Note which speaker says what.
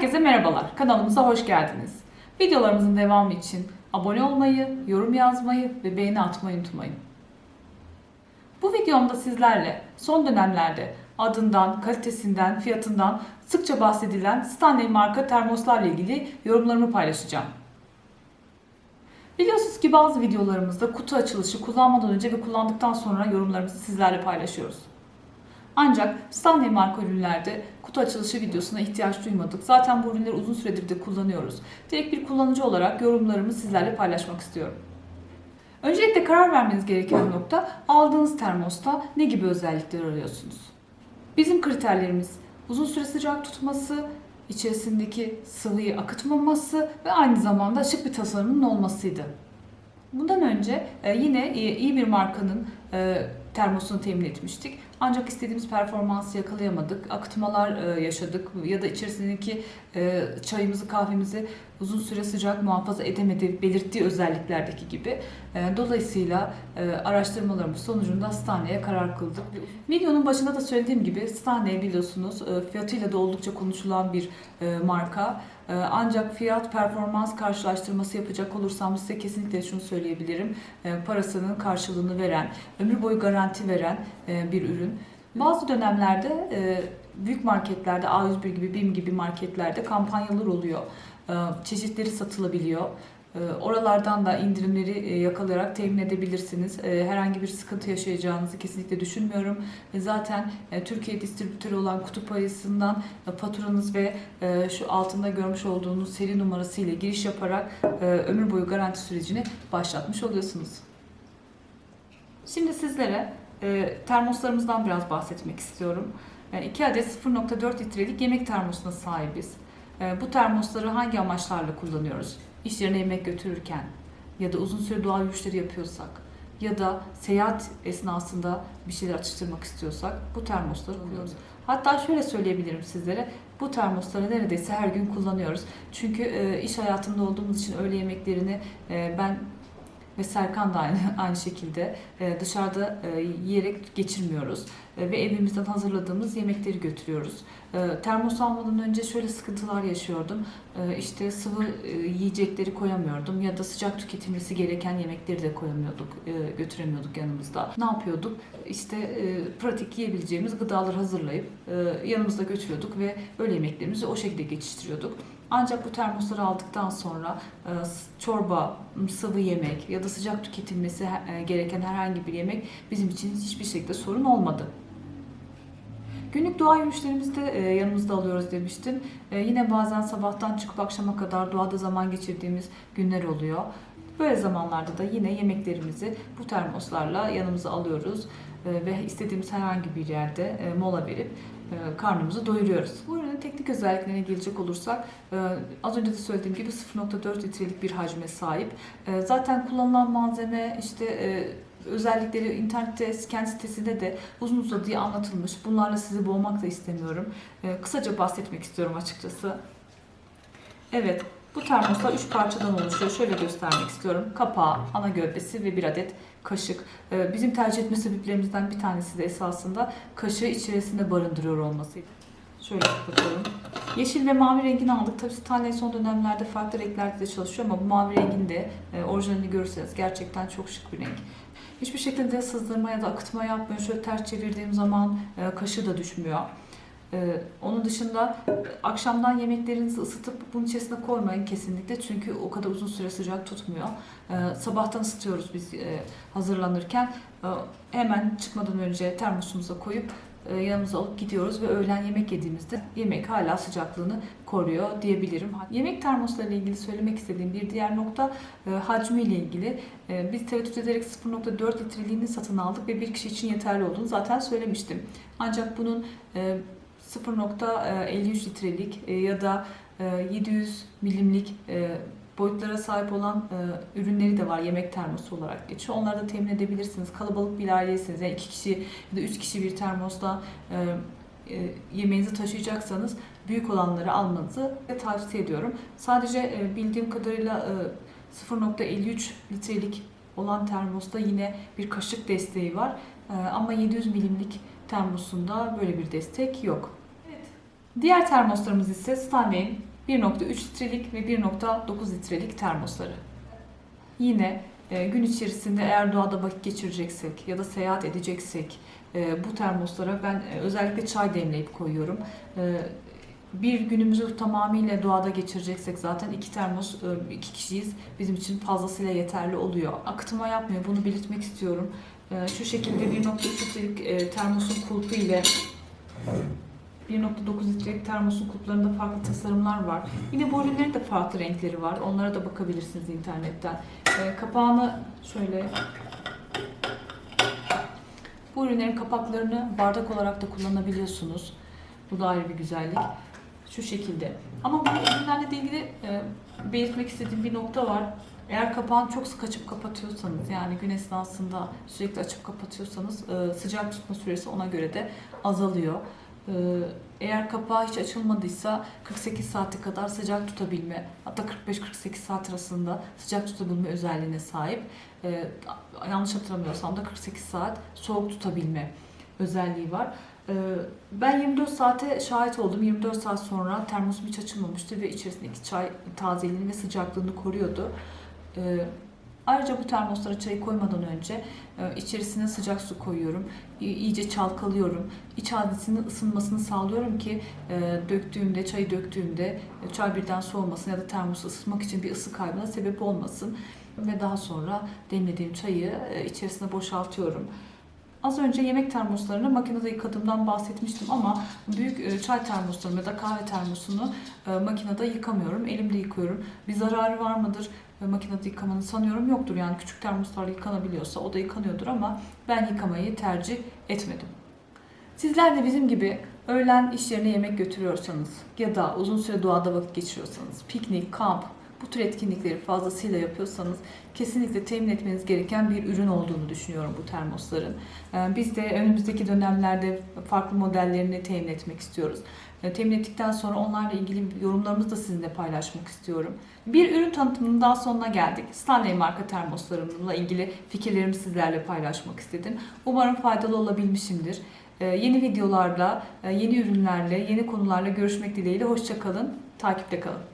Speaker 1: Herkese merhabalar. Kanalımıza hoş geldiniz. Videolarımızın devamı için abone olmayı, yorum yazmayı ve beğeni atmayı unutmayın. Bu videomda sizlerle son dönemlerde adından, kalitesinden, fiyatından sıkça bahsedilen Stanley marka termoslarla ilgili yorumlarımı paylaşacağım. Biliyorsunuz ki bazı videolarımızda kutu açılışı kullanmadan önce ve kullandıktan sonra yorumlarımızı sizlerle paylaşıyoruz. Ancak Stanley marka ürünlerde kutu açılışı videosuna ihtiyaç duymadık. Zaten bu ürünleri uzun süredir de kullanıyoruz. Direkt bir kullanıcı olarak yorumlarımı sizlerle paylaşmak istiyorum. Öncelikle karar vermeniz gereken nokta aldığınız termosta ne gibi özellikler arıyorsunuz? Bizim kriterlerimiz uzun süre sıcak tutması, içerisindeki sıvıyı akıtmaması ve aynı zamanda şık bir tasarımın olmasıydı. Bundan önce e, yine iyi iyi bir markanın e, termosunu temin etmiştik. Ancak istediğimiz performansı yakalayamadık. Akıtmalar e, yaşadık ya da içerisindeki e, çayımızı, kahvemizi uzun süre sıcak muhafaza edemedi belirttiği özelliklerdeki gibi. E, Dolayısıyla e, araştırmalarımız sonucunda Stanley'e karar kıldık. Videonun başında da söylediğim gibi Stanley biliyorsunuz e, fiyatıyla da oldukça konuşulan bir e, marka. Ancak fiyat performans karşılaştırması yapacak olursam size kesinlikle şunu söyleyebilirim. Parasının karşılığını veren, ömür boyu garanti veren bir ürün. Bazı dönemlerde büyük marketlerde A101 gibi BİM gibi marketlerde kampanyalar oluyor. E, Çeşitleri satılabiliyor. E, Oralardan da indirimleri e, yakalayarak temin edebilirsiniz. Herhangi bir sıkıntı yaşayacağınızı kesinlikle düşünmüyorum. Zaten Türkiye distribütörü olan kutup ayısından faturanız ve şu altında görmüş olduğunuz seri numarası ile giriş yaparak ömür boyu garanti sürecini başlatmış oluyorsunuz. Şimdi sizlere termoslarımızdan biraz bahsetmek istiyorum. E, 2 adet 0.4 litrelik yemek termosuna sahibiz. E, bu termosları hangi amaçlarla kullanıyoruz? İş yerine yemek götürürken ya da uzun süre doğa yürüyüşleri yapıyorsak ya da seyahat esnasında bir şeyler atıştırmak istiyorsak bu termosları kullanıyoruz. Hatta şöyle söyleyebilirim sizlere. Bu termosları neredeyse her gün kullanıyoruz. Çünkü e, iş hayatında olduğumuz için öğle yemeklerini e, ben ve Serkan da aynı, aynı şekilde e, dışarıda e, yiyerek geçirmiyoruz E, ve evimizden hazırladığımız yemekleri götürüyoruz. Termos almadan önce şöyle sıkıntılar yaşıyordum. E, İşte sıvı yiyecekleri koyamıyordum ya da sıcak tüketilmesi gereken yemekleri de koyamıyorduk, götüremiyorduk yanımızda. Ne yapıyorduk? İşte pratik yiyebileceğimiz gıdaları hazırlayıp yanımızda götürüyorduk ve öğle yemeklerimizi o şekilde geçiştiriyorduk. Ancak bu termosları aldıktan sonra e, çorba, sıvı yemek ya da sıcak tüketilmesi e, gereken herhangi bir yemek bizim için hiçbir şekilde sorun olmadı. Günlük doğa yürüyüşlerimizde e, yanımızda alıyoruz demiştim. Yine bazen sabahtan çıkıp akşama kadar doğada zaman geçirdiğimiz günler oluyor. Böyle zamanlarda da yine yemeklerimizi bu termoslarla yanımıza alıyoruz ve istediğimiz herhangi bir yerde mola verip karnımızı doyuruyoruz. Bu ürünün teknik özelliklerine gelecek olursak e, az önce de söylediğim gibi 0.4 litrelik bir hacme sahip. E, Zaten kullanılan malzeme işte e, özellikleri internette kendi sitesinde de uzun uzadıya anlatılmış. Bunlarla sizi boğmak da istemiyorum. E, Kısaca bahsetmek istiyorum açıkçası. Evet, bu termoslar 3 parçadan oluşuyor. Şöyle göstermek istiyorum. Kapağı, ana gövdesi ve bir adet kaşık. Ee, Bizim tercih etme sebeplerimizden bir tanesi de esasında kaşığı içerisinde barındırıyor olmasıydı. Şöyle kapatıyorum. Yeşil ve mavi rengini aldık. Tabii Stanley son dönemlerde farklı renklerde de çalışıyor ama bu mavi rengin de e, orijinalini görürseniz gerçekten çok şık bir renk. Hiçbir şekilde sızdırma ya da akıtma yapmıyor. Şöyle ters çevirdiğim zaman e, kaşığı da düşmüyor. Ee, onun dışında e, akşamdan yemeklerinizi ısıtıp bunun içerisine koymayın kesinlikle çünkü o kadar uzun süre sıcak tutmuyor. Ee, sabahtan ısıtıyoruz biz e, hazırlanırken. Ee, hemen çıkmadan önce termosumuza koyup e, yanımıza alıp gidiyoruz ve öğlen yemek yediğimizde yemek hala sıcaklığını koruyor diyebilirim. Yemek termoslarıyla ilgili söylemek istediğim bir diğer nokta e, hacmi ile ilgili. E, biz tereddüt ederek 0.4 litreliğini satın aldık ve bir kişi için yeterli olduğunu zaten söylemiştim. Ancak bunun e, 0.53 litrelik e, ya da e, 700 milimlik e, boyutlara sahip olan e, ürünleri de var yemek termosu olarak geçiyor. Onları da temin edebilirsiniz. Kalabalık bir aileyseniz yani iki kişi ya da üç kişi bir termosla e, e, yemeğinizi taşıyacaksanız büyük olanları almanızı tavsiye ediyorum. Sadece e, bildiğim kadarıyla e, 0.53 litrelik olan termosta yine bir kaşık desteği var. E, ama 700 milimlik termosunda böyle bir destek yok. Diğer termoslarımız ise Stanley'in 1.3 litrelik ve 1.9 litrelik termosları. Yine e, gün içerisinde eğer doğada vakit geçireceksek ya da seyahat edeceksek e, bu termoslara ben e, özellikle çay demleyip koyuyorum. Bir günümüzü tamamıyla doğada geçireceksek zaten iki termos, iki kişiyiz. Bizim için fazlasıyla yeterli oluyor. Akıtıma yapmıyor. Bunu belirtmek istiyorum. Şu şekilde 1.3 litrelik termosun kulpu ile 1.9 litrelik termosun kulplarında farklı tasarımlar var. Yine bu ürünlerin de farklı renkleri var. Onlara da bakabilirsiniz internetten. E, Kapağını şöyle bu ürünlerin kapaklarını bardak olarak da kullanabiliyorsunuz. Bu da ayrı bir güzellik. Şu şekilde. Ama bu ürünlerle ilgili e, belirtmek istediğim bir nokta var. Eğer kapağını çok sık açıp kapatıyorsanız yani gün esnasında sürekli açıp kapatıyorsanız e, sıcak tutma süresi ona göre de azalıyor. E, eğer kapağı hiç açılmadıysa 48 saate kadar sıcak tutabilme hatta 45-48 saat arasında sıcak tutabilme özelliğine sahip. E, yanlış hatırlamıyorsam da 48 saat soğuk tutabilme özelliği var. Ee, Ben 24 saate şahit oldum. 24 saat sonra termosum hiç açılmamıştı ve içerisindeki çay tazeliğini ve sıcaklığını koruyordu. Ee, Ayrıca bu termoslara çayı koymadan önce e, içerisine sıcak su koyuyorum. İyice çalkalıyorum. İç haznesinin ısınmasını sağlıyorum ki e, döktüğümde, çayı döktüğümde e, çay birden soğumasın ya da termosu ısıtmak için bir ısı kaybına sebep olmasın. Ve daha sonra demlediğim çayı içerisine boşaltıyorum. Az önce yemek termoslarını makinede yıkadığımdan bahsetmiştim ama büyük e, çay termoslarını ya da kahve termosunu e, makinede yıkamıyorum. Elimde yıkıyorum. Bir zararı var mıdır e, makinede yıkamanın sanıyorum yoktur. Yani küçük termoslarla yıkanabiliyorsa o da yıkanıyordur ama ben yıkamayı tercih etmedim. Sizler de bizim gibi öğlen iş yerine yemek götürüyorsanız ya da uzun süre doğada vakit geçiriyorsanız, piknik, kamp, bu tür etkinlikleri fazlasıyla yapıyorsanız kesinlikle temin etmeniz gereken bir ürün olduğunu düşünüyorum bu termosların. Ee, Biz de önümüzdeki dönemlerde farklı modellerini temin etmek istiyoruz. Ee, Temin ettikten sonra onlarla ilgili yorumlarımızı da sizinle paylaşmak istiyorum. Bir ürün tanıtımının daha sonuna geldik. Stanley marka termoslarımla ilgili fikirlerimi sizlerle paylaşmak istedim. Umarım faydalı olabilmişimdir. Ee, Yeni videolarla, e, yeni ürünlerle, yeni konularla görüşmek dileğiyle. Hoşçakalın, takipte kalın.